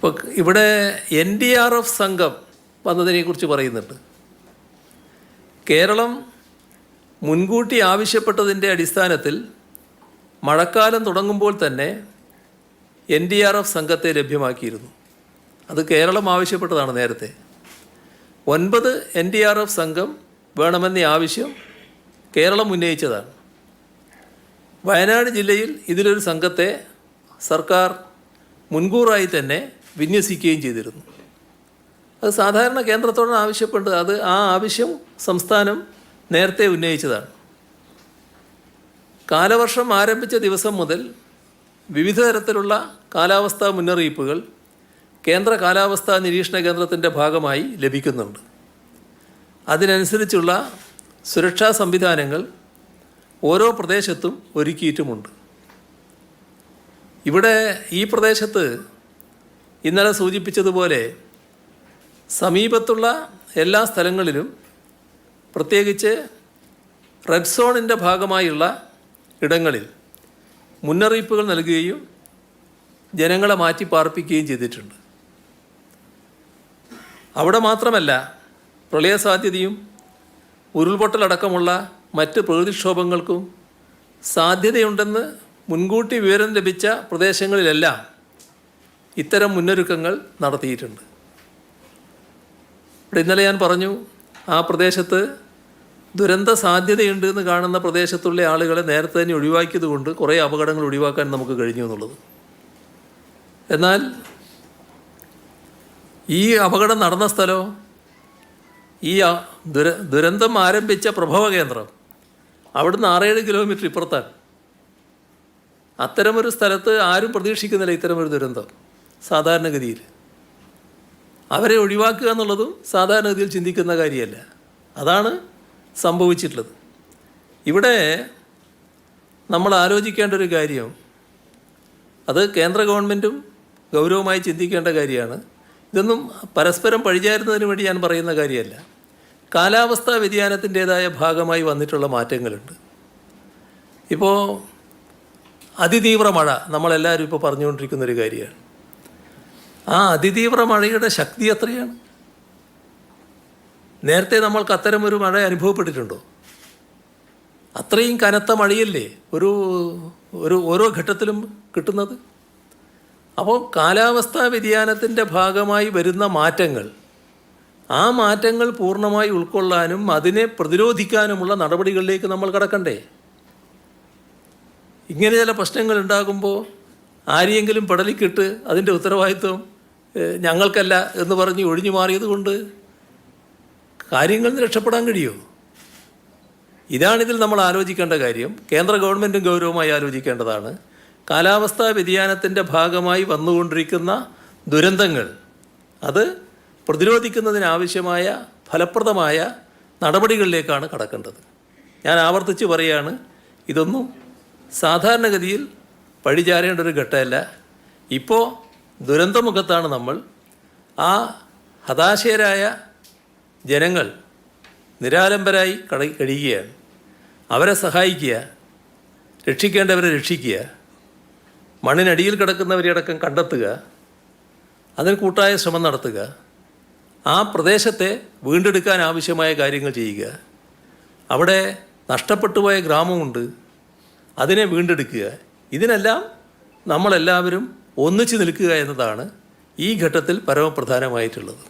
ഇപ്പോൾ ഇവിടെ N D R F സംഘം വന്നതിനെക്കുറിച്ച് പറയുന്നുണ്ട്. കേരളം മുൻകൂട്ടി ആവശ്യപ്പെട്ടതിന്റെ അടിസ്ഥാനത്തിൽ മഴക്കാലം തുടങ്ങുമ്പോൾ തന്നെ എൻ ഡി ആർ എഫ് സംഘത്തെ ലഭ്യമാക്കിയിരുന്നു. അത് കേരളം ആവശ്യപ്പെട്ടതാണ് നേരത്തെ. ഒൻപത് എൻ ഡി ആർ എഫ് സംഘം വേണമെന്ന ആവശ്യം കേരളം ഉന്നയിച്ചതാണ്. വയനാട് ജില്ലയിൽ ഇതിലൊരു സംഘത്തെ സർക്കാർ മുൻകൂറായി തന്നെ വിന്യസിക്കുകയും ചെയ്തിരുന്നു. അത് സാധാരണ കേന്ദ്രത്തോട് ആവശ്യപ്പെട്ട് അത് ആ ആവശ്യം സംസ്ഥാനം നേരത്തെ ഉന്നയിച്ചതാണ്. കാലവർഷം ആരംഭിച്ച ദിവസം മുതൽ വിവിധ തരത്തിലുള്ള കാലാവസ്ഥാ മുന്നറിയിപ്പുകൾ കേന്ദ്ര കാലാവസ്ഥാ നിരീക്ഷണ കേന്ദ്രത്തിന്റെ ഭാഗമായി ലഭിക്കുന്നുണ്ട്. അതിനനുസരിച്ചുള്ള സുരക്ഷാ സംവിധാനങ്ങൾ ഓരോ പ്രദേശത്തും ഒരുക്കിയിട്ടുമുണ്ട്. ഇവിടെ ഈ പ്രദേശത്ത് ഇന്നലെ സൂചിപ്പിച്ചതുപോലെ സമീപത്തുള്ള എല്ലാ സ്ഥലങ്ങളിലും പ്രത്യേകിച്ച് റെഡ് സോണിന്റെ ഭാഗമായുള്ള ഇടങ്ങളിൽ മുന്നറിയിപ്പുകൾ നൽകുകയും ജനങ്ങളെ മാറ്റി പാർപ്പിക്കുകയും ചെയ്തിട്ടുണ്ട്. അവിടെ മാത്രമല്ല പ്രളയ സാധ്യതയും ഉരുൾപൊട്ടലടക്കമുള്ള മറ്റ് പ്രകൃതിക്ഷോഭങ്ങൾക്കും സാധ്യതയുണ്ടെന്ന് മുൻകൂട്ടി വിവരം ലഭിച്ച പ്രദേശങ്ങളിലെല്ലാം ഇത്തരം മുന്നൊരുക്കങ്ങൾ നടത്തിയിട്ടുണ്ട്. ഇവിടെ ഇന്നലെ ഞാൻ പറഞ്ഞു ആ പ്രദേശത്ത് ദുരന്ത സാധ്യതയുണ്ട് എന്ന് കാണുന്ന പ്രദേശത്തുള്ള ആളുകളെ നേരത്തെ തന്നെ ഒഴിവാക്കിയത് കൊണ്ട് കുറേ അപകടങ്ങൾ ഒഴിവാക്കാൻ നമുക്ക് കഴിഞ്ഞു എന്നുള്ളത്. എന്നാൽ ഈ അപകടം നടന്ന സ്ഥലം ഈ ദുര ദുരന്തം ആരംഭിച്ച പ്രഭവ കേന്ദ്രം അവിടുന്ന് ആറേഴ് കിലോമീറ്റർ ഇപ്പുറത്താണ്. അത്തരമൊരു സ്ഥലത്ത് ആരും പ്രതീക്ഷിക്കുന്നില്ല ഇത്തരമൊരു ദുരന്തം. സാധാരണഗതിയിൽ. അവരെ ഒഴിവാക്കുക എന്നുള്ളതും സാധാരണഗതിയിൽ ചിന്തിക്കുന്ന കാര്യമല്ല. അതാണ് സംഭവിച്ചിട്ടുള്ളത്. ഇവിടെ നമ്മൾ ആലോചിക്കേണ്ട ഒരു കാര്യം അത് കേന്ദ്ര ഗവൺമെന്റും ഗൗരവമായി ചിന്തിക്കേണ്ട കാര്യമാണ്. ഇതൊന്നും പരസ്പരം പഴിചാരുന്നതിന് വേണ്ടി ഞാൻ പറയുന്ന കാര്യമല്ല. കാലാവസ്ഥാ വ്യതിയാനത്തിന്റേതായ ഭാഗമായി വന്നിട്ടുള്ള മാറ്റങ്ങളുണ്ട്. ഇപ്പോൾ അതിതീവ്ര മഴ നമ്മളെല്ലാവരും ഇപ്പോൾ പറഞ്ഞുകൊണ്ടിരിക്കുന്ന ഒരു കാര്യമാണ്. ആ അതിതീവ്ര മഴയുടെ ശക്തി എത്രയാണ്? നേരത്തെ നമ്മൾക്ക് അത്തരമൊരു മഴ അനുഭവപ്പെട്ടിട്ടുണ്ടോ? അത്രയും കനത്ത മഴയല്ലേ ഒരു ഒരു ഓരോ ഘട്ടത്തിലും കിട്ടുന്നത്? അപ്പോൾ കാലാവസ്ഥാ വ്യതിയാനത്തിന്റെ ഭാഗമായി വരുന്ന മാറ്റങ്ങൾ ആ മാറ്റങ്ങൾ പൂർണമായി ഉൾക്കൊള്ളാനും അതിനെ പ്രതിരോധിക്കാനുമുള്ള നടപടികളിലേക്ക് നമ്മൾ കടക്കണ്ടേ? ഇങ്ങനെ ചില പ്രശ്നങ്ങൾ ഉണ്ടാകുമ്പോൾ ആരെയെങ്കിലും പടലിക്കിട്ട് അതിന്റെ ഉത്തരവാദിത്വം ഞങ്ങൾക്കല്ല എന്ന് പറഞ്ഞ് ഒഴിഞ്ഞു മാറിയത് കൊണ്ട് കാര്യങ്ങളിൽ നിന്ന് രക്ഷപ്പെടാൻ കഴിയുമോ ഇതാണിതിൽ നമ്മൾ ആലോചിക്കേണ്ട കാര്യം. കേന്ദ്ര ഗവൺമെന്റും ഗൗരവമായി ആലോചിക്കേണ്ടതാണ്. കാലാവസ്ഥാ വ്യതിയാനത്തിന്റെ ഭാഗമായി വന്നുകൊണ്ടിരിക്കുന്ന ദുരന്തങ്ങൾ അത് പ്രതിരോധിക്കുന്നതിനാവശ്യമായ ഫലപ്രദമായ നടപടികളിലേക്കാണ് കടക്കേണ്ടത്. ഞാൻ ആവർത്തിച്ച് പറയുകയാണ് ഇതൊന്നും സാധാരണഗതിയിൽ പഴിചാരേണ്ട ഒരു ഘട്ടമല്ല. ഇപ്പോൾ ദുരന്തമുഖത്താണ് നമ്മൾ. ആ ഹതാശയരായ ജനങ്ങൾ നിരാലംബരായി കട കഴിയുകയാണ്. അവരെ സഹായിക്കുക രക്ഷിക്കേണ്ടവരെ രക്ഷിക്കുക മണ്ണിനടിയിൽ കിടക്കുന്നവരെ അടക്കം കണ്ടെത്തുക അതിന് കൂട്ടായ ശ്രമം നടത്തുക ആ പ്രദേശത്തെ വീണ്ടെടുക്കാൻ ആവശ്യമായ കാര്യങ്ങൾ ചെയ്യുക. അവിടെ നഷ്ടപ്പെട്ടു പോയ ഗ്രാമമുണ്ട്. അതിനെ വീണ്ടെടുക്കുക. ഇതിനെല്ലാം നമ്മളെല്ലാവരും ഒന്നിച്ചു നിൽക്കുക എന്നതാണ് ഈ ഘട്ടത്തിൽ പരമപ്രധാനമായിട്ടുള്ളത്.